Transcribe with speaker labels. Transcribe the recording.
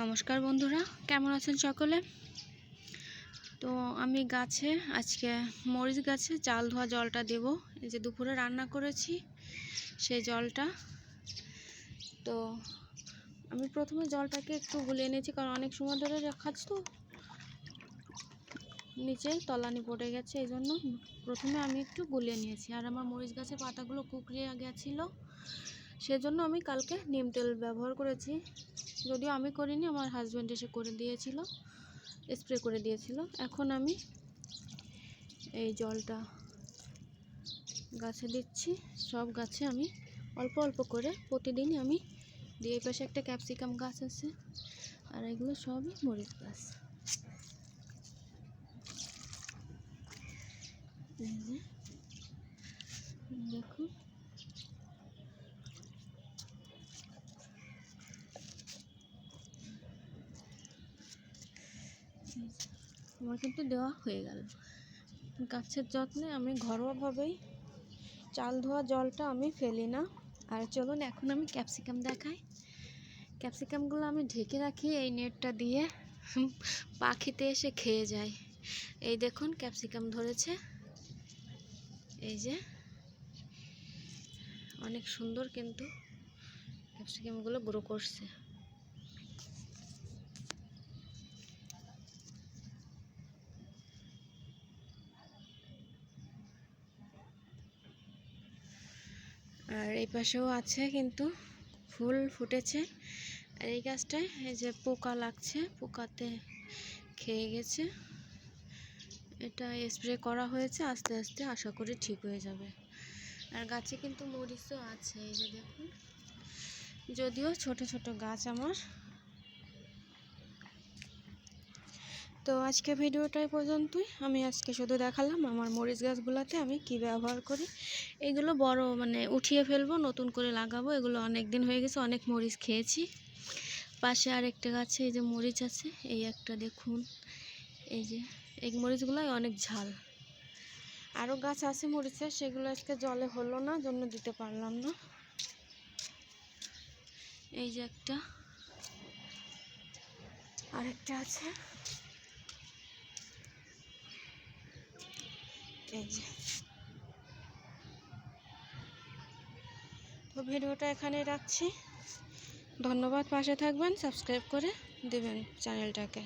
Speaker 1: নমস্কার বন্ধুরা, কেমন আছেন সকলে? তো আমি গাছে, আজকে মরিচ গাছে চাল ধোয়া জলটা দেব। এই যে দুপুরে রান্না করেছি সেই জলটা। তো আমি প্রথমে জলটাকে একটু গুলিয়ে নিয়েছি কারণ অনেক সময় ধরে রাখাচ্ছি তো। নিচে তলানি পড়ে গেছে, এই জন্য প্রথমে আমি একটু গুলিয়ে নিয়েছি। আর আমার মরিচ গাছের পাতাগুলো কুকড়িয়ে গেছিল। সেজন্য আমি কালকে নিম তেল ব্যবহার করেছি। যদিও আমি করিনি, আমার হাজব্যান্ড এসে করে দিয়েছিল স্প্রে করে দিয়েছিল। এখন আমি এই জলটা গাছে দিচ্ছি। সব গাছে আমি অল্প অল্প করে প্রতিদিনই আমি দিয়ে পাশে একটা ক্যাপসিকাম গাছ আছে, আর এগুলো সবই মরিচ গাছ দেখুন আমার কিন্তু দেওয়া হয়ে গেল। গাছের যত্নে আমি ঘরোয়াভাবেই চাল ধোয়া জলটা আমি ফেলি না। আর চলুন, এখন আমি ক্যাপসিকাম দেখাই। ক্যাপসিকামগুলো আমি ঢেকে রাখি এই নেটটা দিয়ে। পাখিতে এসে খেয়ে যায়। এই দেখুন, ক্যাপসিকাম ধরেছে। এই যে, অনেক সুন্দর কিন্তু ক্যাপসিকামগুলো গ্রো করছে। আর এই পাশেও আছে কিন্তু ফুল ফুটেছে। আর এই গাছটায় এই যে পোকা লাগছে, পোকাতে খেয়ে গেছে। এটা স্প্রে করা হয়েছে, আস্তে আস্তে আশা করি ঠিক হয়ে যাবে। আর গাছে কিন্তু মরিচও আছে, এই যে দেখুন। যদিও ছোট ছোট গাছ আমার। তো আজকে ভিডিওটাই পর্যন্তই। আমি আজকে শুধু দেখালাম আমার মরিচ গাছগুলোতে আমি কি ব্যবহার করি। এগুলো বড় মানে উঠিয়ে ফেলব, নতুন করে লাগাবো। এগুলো অনেক দিন হয়ে গেছে, অনেক মরিচ খেয়েছি। পাশে আর একটা গাছে এই যে মরিচ আছে, এই একটা দেখুন। এই যে, এই মরিচগুলোই অনেক ঝাল। আরও গাছ আছে মরিচের, সেগুলো আজকে জলে হলো না, জন্য দিতে পারলাম না। এই যে একটা। আরেকটা আছে এই যে তো ভিডিওটা এখানে রাখছি। ধন্যবাদ পাশে থাকবেন সাবস্ক্রাইব করে দেবেন চ্যানেলটাকে।